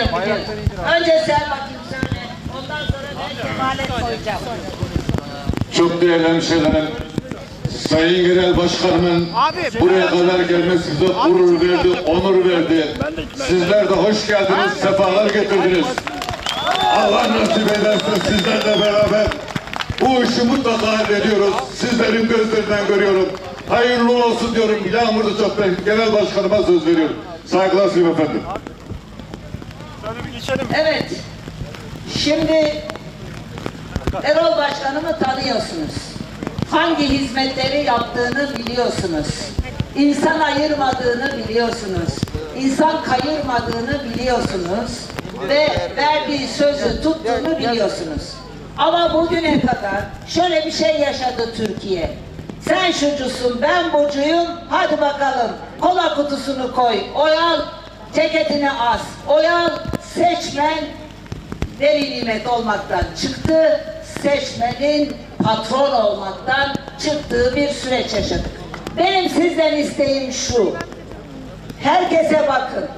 yapacağız. Önce sen bakayım söyle. Ondan sonra ben kemalet koyacağım. Çok değerli hemşehrilerim, Sayın Genel Başkanımın buraya kadar gelmesi bize gurur verdi, onur verdi. Sizler de hoş geldiniz, sefalar getirdiniz. Allah nasip ederse sizlerle beraber bu işi mutlaka hallediyoruz. Sizlerin gözlerinden görüyorum. Hayırlı olsun diyorum. Yağmurda çok ben Genel Başkanıma söz veriyorum. Saygılar sunayım efendim. Evet. Şimdi Erol Başkanımı tanıyorsunuz. Hangi hizmetleri yaptığını biliyorsunuz. İnsan ayırmadığını biliyorsunuz. İnsan kayırmadığını biliyorsunuz. Ve verdiği sözü tuttuğunu biliyorsunuz. Ama bugüne kadar şöyle bir şey yaşadı Türkiye. Sen şucusun, ben bucuyum, hadi bakalım kola kutusunu koy, oy al, ceketini as, oy al, seçmen veli nimet olmaktan çıktı, seçmenin patron olmaktan çıktığı bir süreç yaşadık. Benim sizden isteğim şu, herkese bakın.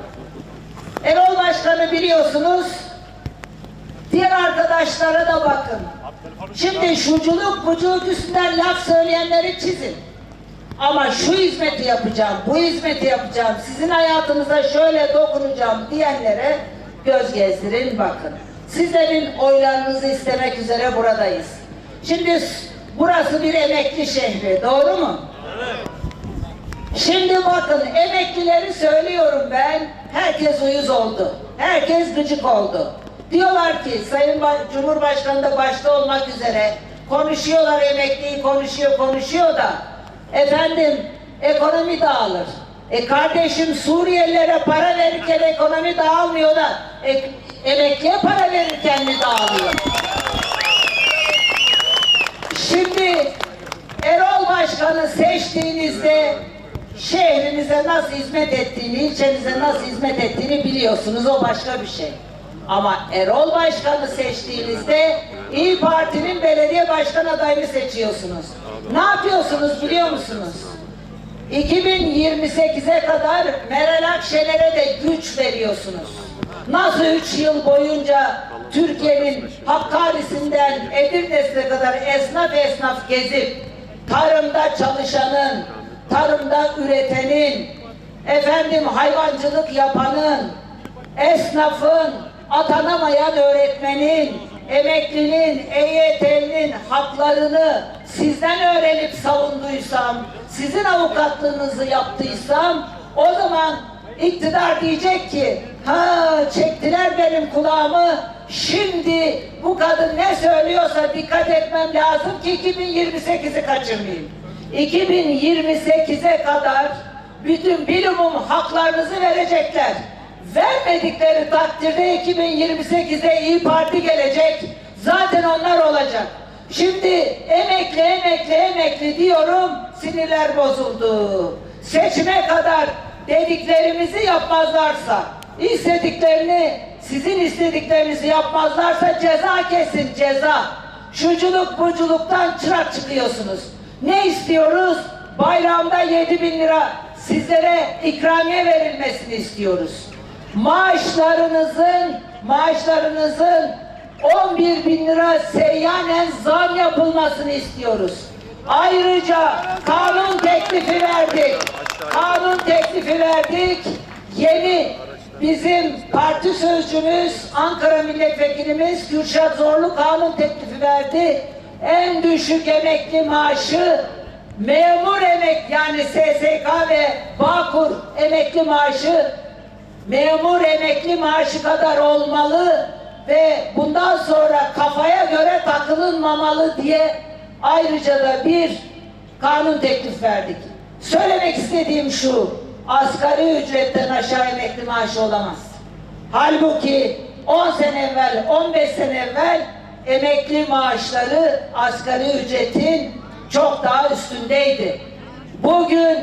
Erol Başkanı biliyorsunuz, diğer arkadaşlara da bakın. Şimdi şuculuk buculuk üstünden laf söyleyenleri çizin. Ama şu hizmeti yapacağım, bu hizmeti yapacağım, sizin hayatınıza şöyle dokunacağım diyenlere göz gezdirin bakın. Sizlerin oylarınızı istemek üzere buradayız. Şimdi burası bir emekli şehri, doğru mu? Şimdi bakın emeklileri söylüyorum ben. Herkes uyuz oldu. Herkes gıcık oldu. Diyorlar ki Sayın Ba- Cumhurbaşkanı da başta olmak üzere konuşuyorlar emekliyi konuşuyor konuşuyor da efendim ekonomi dağılır. E kardeşim Suriyelilere para verirken ekonomi dağılmıyor da e, emekliye para verirken mi dağılıyor? Şimdi Erol Başkan'ı seçtiğinizde şehrinize nasıl hizmet ettiğini, ilçenize nasıl hizmet ettiğini biliyorsunuz. O başka bir şey. Ama Erol Başkan'ı seçtiğinizde İyi Parti'nin belediye başkan adayını seçiyorsunuz. Ne yapıyorsunuz biliyor musunuz? 2028'e kadar Meral Akşener'e de güç veriyorsunuz. Nasıl üç yıl boyunca Türkiye'nin Hakkari'sinden Edirne'sine kadar esnaf esnaf gezip tarımda çalışanın, tarımda üretenin, efendim hayvancılık yapanın, esnafın, atanamayan öğretmenin, emeklinin, EYT'linin haklarını sizden öğrenip savunduysam, sizin avukatlığınızı yaptıysam, o zaman iktidar diyecek ki, ha çektiler benim kulağımı, şimdi bu kadın ne söylüyorsa dikkat etmem lazım ki 2028'i kaçırmayayım. 2028'e kadar bütün bilumum haklarınızı verecekler. Vermedikleri takdirde 2028'de İyi Parti gelecek. Zaten onlar olacak. Şimdi emekli emekli emekli diyorum sinirler bozuldu. Seçime kadar dediklerimizi yapmazlarsa, istediklerini sizin istediklerinizi yapmazlarsa ceza kesin ceza. Şuculuk buculuktan çırak çıkıyorsunuz. Ne istiyoruz? Bayramda 7 bin lira sizlere ikramiye verilmesini istiyoruz. Maaşlarınızın, maaşlarınızın 11 bin lira seyyanen zam yapılmasını istiyoruz. Ayrıca kanun teklifi verdik. Kanun teklifi verdik. Yeni bizim parti sözcümüz Ankara milletvekilimiz Kürşat Zorlu kanun teklifi verdi. En düşük emekli maaşı memur emek yani SSK ve Bağkur emekli maaşı memur emekli maaşı kadar olmalı ve bundan sonra kafaya göre takılınmamalı diye ayrıca da bir kanun teklif verdik. Söylemek istediğim şu, asgari ücretten aşağı emekli maaşı olamaz. Halbuki 10 sene evvel, 15 sene evvel emekli maaşları asgari ücretin çok daha üstündeydi. Bugün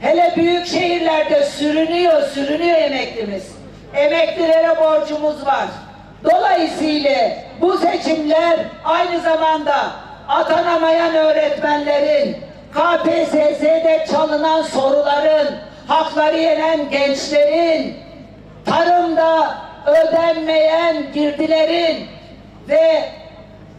hele büyük şehirlerde sürünüyor, sürünüyor emeklimiz. Emeklilere borcumuz var. Dolayısıyla bu seçimler aynı zamanda atanamayan öğretmenlerin, KPSS'de çalınan soruların, hakları yenen gençlerin, tarımda ödenmeyen girdilerin ve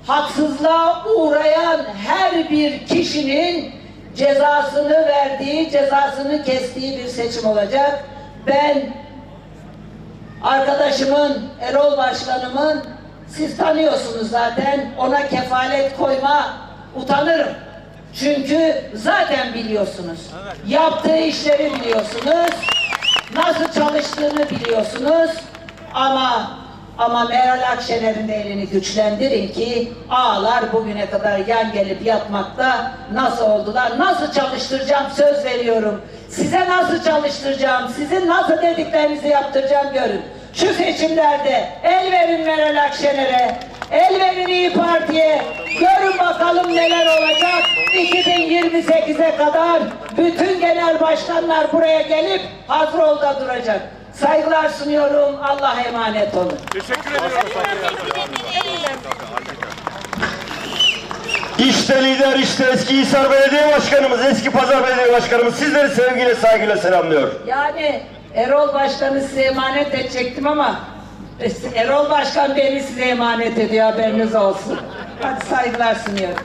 haksızlığa uğrayan her bir kişinin cezasını verdiği, cezasını kestiği bir seçim olacak. Ben arkadaşımın, Erol Başkanımın siz tanıyorsunuz zaten ona kefalet koyma utanırım. Çünkü zaten biliyorsunuz. Yaptığı işleri biliyorsunuz. Nasıl çalıştığını biliyorsunuz. Ama ama Meral Akşener'in elini güçlendirin ki ağlar bugüne kadar yan gelip yatmakta nasıl oldular? Nasıl çalıştıracağım söz veriyorum. Size nasıl çalıştıracağım? Sizin nasıl dediklerinizi yaptıracağım görün. Şu seçimlerde el verin Meral Akşener'e, el verin İyi Parti'ye. Görün bakalım neler olacak. 2028'e kadar bütün genel başkanlar buraya gelip Hazrol'da duracak. Saygılar sunuyorum. Allah'a emanet olun. İşte lider, işte eski Hisar Belediye Başkanımız, eski Pazar Belediye Başkanımız sizleri sevgiyle, saygıyla selamlıyor. Yani Erol Başkan'ı size emanet edecektim ama Erol Başkan beni size emanet ediyor haberiniz olsun. Hadi saygılar sunuyorum.